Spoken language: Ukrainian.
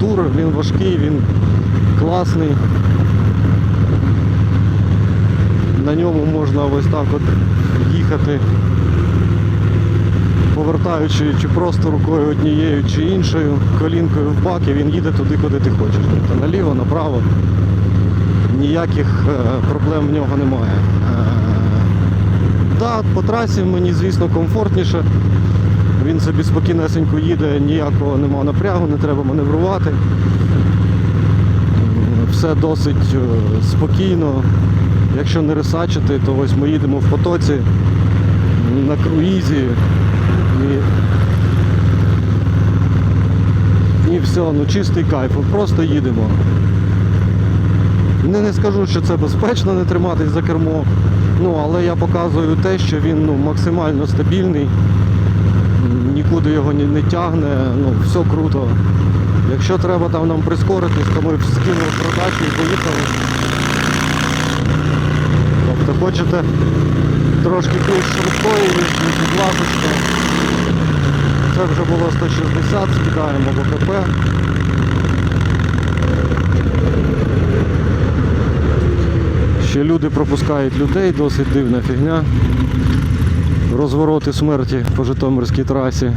тур, він важкий, він класний. На ньому можна ось так от їхати, повертаючи чи просто рукою однією чи іншою, колінкою в бак, і він їде туди, куди ти хочеш. Тобто наліво, направо. Ніяких е, проблем в нього немає. Е, Так, по трасі мені, звісно, комфортніше. Він собі спокійнесенько їде, ніякого нема напрягу, не треба маневрувати. Все досить е, спокійно. Якщо не рисачити, то ось ми їдемо в потоці на круїзі. І, і все, ну чистий кайф, просто їдемо. Не, не скажу, що це безпечно не триматись за кермо, ну, але я показую те, що він ну, максимально стабільний, нікуди його не, не тягне, ну, все круто. Якщо треба там нам прискоритись, то ми скинули продачу і поїхали. Тобто хочете трошки більш швидкої, будь ласка. Це вже було 160, скидаємо ОКП. Ще люди пропускають людей, досить дивна фігня. Розвороти смерті по Житомирській трасі.